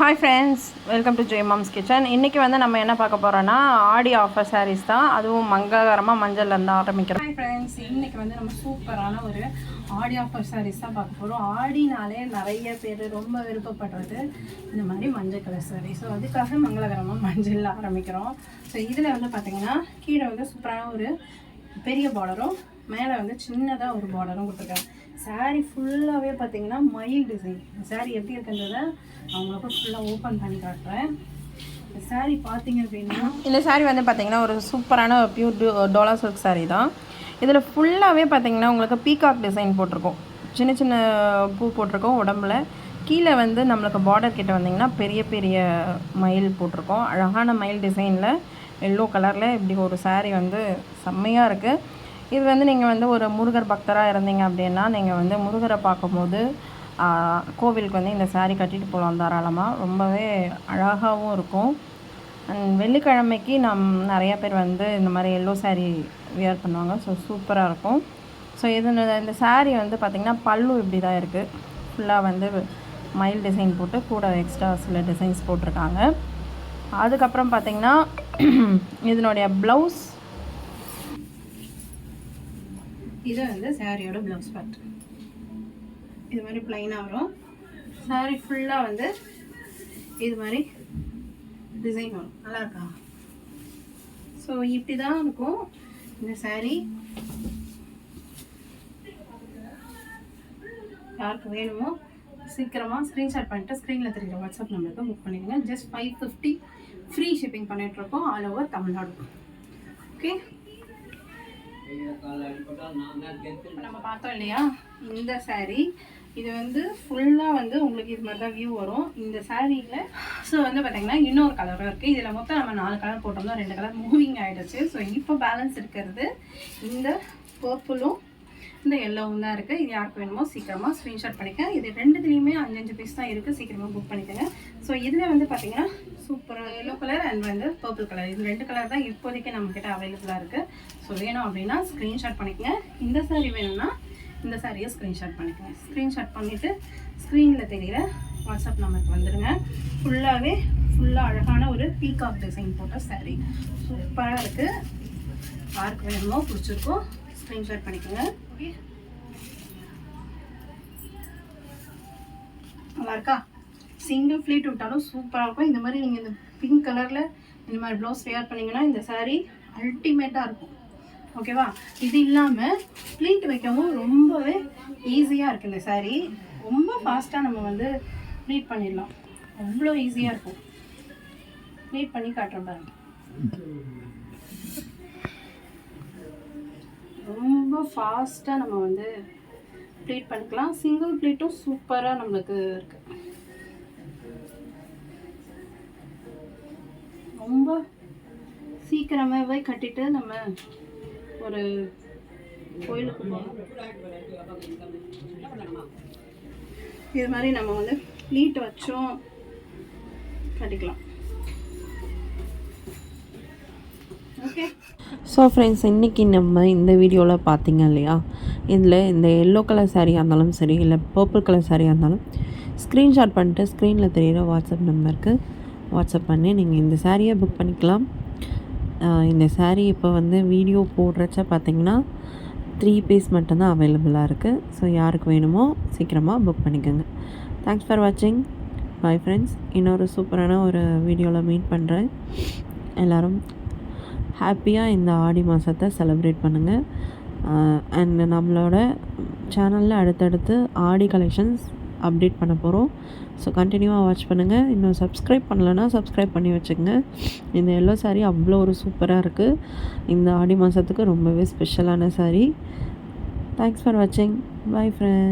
Hi friends welcome to Jai moms kitchen இன்றைக்கி வந்து நம்ம என்ன பார்க்க போகிறோன்னா ஆடி ஆஃபர் சாரீஸ் தான். அதுவும் மங்களகரமாக மஞ்சள் இருந்து ஆரம்பிக்கிறோம். ஹாய் ஃப்ரெண்ட்ஸ் இன்றைக்கி வந்து நம்ம சூப்பரான ஒரு ஆடி ஆஃபர் சாரீஸ் தான் பார்க்க போகிறோம் ஆடினாலே நிறைய பேர் ரொம்ப விருப்பப்படுறது இந்த மாதிரி மஞ்சள் கலர் சாரீ ஸோ அதுக்காக மங்களகரமாக மஞ்சள் ஆரம்பிக்கிறோம். ஸோ இதில் வந்து பார்த்திங்கன்னா கீழே வந்து சூப்பரான ஒரு பெரிய பார்டரும் மேலே வந்து சின்னதாக ஒரு பார்டரும் கொடுத்துருக்காங்க. Saree ஃபுல்லாகவே பார்த்தீங்கன்னா மயில் டிசைன் saree எப்படி இருக்குன்றத அவங்களுக்கு ஃபுல்லாக ஓப்பன் பண்ணி காட்டுறேன். இந்த saree பார்த்தீங்க அப்படின்னா இந்த saree வந்து பார்த்தீங்கன்னா ஒரு சூப்பரான பியூர் டோலா சில்க் saree தான். இதில் ஃபுல்லாகவே பார்த்தீங்கன்னா உங்களுக்கு பீகாக் டிசைன் போட்டிருக்கோம். சின்ன சின்ன பூ போட்டிருக்கோம் உடம்புல. கீழே வந்து நம்மளுக்கு பார்டர் கிட்ட வந்தீங்கன்னா பெரிய பெரிய மயில் போட்டிருக்கோம். அழகான மயில் டிசைனில் எல்லோ கலரில் இப்படி ஒரு saree வந்து செம்மையாக இருக்குது இது வந்து நீங்கள் வந்து ஒரு முருகர் பக்தராக இருந்தீங்க அப்படின்னா நீங்கள் வந்து முருகரை பார்க்கும்போது கோவிலுக்கு வந்து இந்த saree கட்டிட்டு போகலாம் தாராளமாக ரொம்பவே அழகாகவும் இருக்கும். அண்ட் வெள்ளிக்கிழமைக்கு நம் நிறையா பேர் வந்து இந்த மாதிரி எல்லோ saree வியர் பண்ணுவாங்க. ஸோ சூப்பராக இருக்கும். ஸோ இது இந்த saree வந்து பார்த்திங்கன்னா பல்லு இப்படி தான் இருக்குது ஃபுல்லாக வந்து மயில் டிசைன் போட்டு கூட எக்ஸ்ட்ரா சில டிசைன்ஸ் போட்டிருக்காங்க. அதுக்கப்புறம் பார்த்திங்கன்னா இதனுடைய ப்ளவுஸ் இது வந்து சாரியோட ப்ளவுஸ் பார்ட் இது மாதிரி ப்ளைனாக வரும். சாரி ஃபுல்லாக வந்து இது மாதிரி டிசைன் வரும். நல்லா இருக்கா ஸோ இப்படி தான் இருக்கும் இந்த saree. யாருக்கு வேணுமோ சீக்கிரமாக ஸ்க்ரீன்ஷாட் பண்ணிட்டு ஸ்க்ரீனில் தெரியுற வாட்ஸ்அப் நம்பருக்கு புக் பண்ணிக்கோங்க just five fifty free shipping பண்ணிகிட்ருக்கோம் ஆல் ஓவர் தமிழ்நாடு ஓகே நம்ம பார்த்தோம் இல்லையா? இந்த saree இது வந்து ஃபுல்லாக வந்து உங்களுக்கு இது மாதிரி தான் வியூ வரும். இந்த சாரியில் ஸோ வந்து பார்த்தீங்கன்னா இன்னொரு கலரும் இருக்குது இதில் மொத்தம் நம்ம நாலு கலர் போட்டோம்னா ரெண்டு கலர் மூவிங் ஆகிடுச்சு ஸோ இப்போ பேலன்ஸ் இருக்கிறது இந்த பர்பிளும் இந்த எல்லோவும் தான் இருக்குது இது யாருக்கு வேணுமோ சீக்கிரமாக ஸ்க்ரீன்ஷாட் பண்ணிக்க இது ரெண்டுத்துலேயுமே அஞ்சஞ்சு பீஸ் தான் இருக்குது சீக்கிரமாக புக் பண்ணிக்கோங்க. ஸோ இதில் வந்து பார்த்தீங்கன்னா சூப்பராக எல்லோ கலர் அண்ட் வந்து பர்பிள் கலர் இது ரெண்டு கலர் தான் இப்போதைக்கு நம்மக்கிட்ட அவைலபிளாக இருக்குது ஸோ வேணும் அப்படின்னா ஸ்க்ரீன்ஷாட் பண்ணிக்கங்க. இந்த சாரீ வேணும்னா இந்த சாரியை ஸ்க்ரீன்ஷாட் பண்ணிக்கோங்க. ஸ்க்ரீன்ஷாட் பண்ணிவிட்டு ஸ்க்ரீனில் தெரிகிற வாட்ஸ்அப் நம்பருக்கு வந்துடுங்க ஃபுல்லாகவே ஃபுல்லாக அழகான ஒரு பீகாக் டிசைன் போட்ட சாரீ சூப்பராக இருக்குது யாருக்கு வேணுமோ பிடிச்சிருக்கோ ஸ்க்ரீன்ஷாட் பண்ணிக்கோங்க. ஓகே நல்லா இருக்கா? சிங்கிள் ஃப்ளீட் விட்டாலும் சூப்பராக இருக்கும். இந்த மாதிரி நீங்கள் இந்த பிங்க் கலரில் இந்த மாதிரி ப்ளவுஸ் வேர் பண்ணீங்கன்னா இந்த saree அல்டிமேட்டாக இருக்கும். ஓகேவா இது இல்லாமல் ஃப்ளீட் வைக்கவும் ரொம்பவே ஈஸியாக இருக்குது இந்த saree. ரொம்ப ஃபாஸ்ட்டாக நம்ம வந்து ப்ளீட் பண்ணிடலாம். அவ்வளோ ஈஸியாக இருக்கும். ப்ளீட் பண்ணி காட்டுறேன் பாருங்க. ரொம்ப ஃபாஸ்ட்டாக நம்ம வந்து ப்ளீட் பண்ணிக்கலாம். சிங்கிள் ப்ளீட்டும் சூப்பராக நம்மளுக்கு இருக்கு. ரொம்ப சீக்கிரமாகவே கட்டிட்டு நம்ம ஒரு கோயிலுக்கு போகணும் இது மாதிரி நம்ம வந்து ப்ளீட் வச்சும் கட்டிக்கலாம். ஸோ ஃப்ரெண்ட்ஸ் இன்றைக்கி நம்ம இந்த வீடியோவில் பார்த்தீங்க இல்லையா? இதில் இந்த எல்லோ கலர் சாரியாக இருந்தாலும் சரி இல்லை பர்பிள் கலர் சாரியாக இருந்தாலும் ஸ்க்ரீன்ஷாட் பண்ணிட்டு ஸ்க்ரீனில் தெரிகிற வாட்ஸ்அப் நம்பருக்கு வாட்ஸ்அப் பண்ணி நீங்கள் இந்த சாரியை புக் பண்ணிக்கலாம். இந்த சாரீ இப்போ வந்து வீடியோ போடுறச்ச பார்த்தீங்கன்னா த்ரீ பீஸ் மட்டும்தான் அவைலபிளாக இருக்குது ஸோ யாருக்கு வேணுமோ சீக்கிரமாக புக் பண்ணிக்கோங்க. தேங்க்ஸ் ஃபார் வாட்சிங் பை ஃப்ரெண்ட்ஸ் இன்னொரு சூப்பரான ஒரு வீடியோவில் மீட் பண்ணுறேன் எல்லோரும் ஹாப்பியாக இந்த ஆடி மாதத்தை செலிப்ரேட் பண்ணுங்கள் அண்ட் நம்மளோட சேனலில் அடுத்தடுத்து ஆடி கலெக்ஷன்ஸ் அப்டேட் பண்ண போகிறோம் ஸோ கண்டினியூவாக வாட்ச் பண்ணுங்கள் இன்னும் சப்ஸ்கிரைப் பண்ணலைன்னா சப்ஸ்கிரைப் பண்ணி வச்சுக்கோங்க. இந்த எல்லோ சாரீ அவ்வளோ ஒரு சூப்பராக இருக்குது இந்த ஆடி மாதத்துக்கு ரொம்பவே ஸ்பெஷலான சாரீ தேங்க்ஸ் ஃபார் வாட்சிங் பை ஃப்ரெண்ட்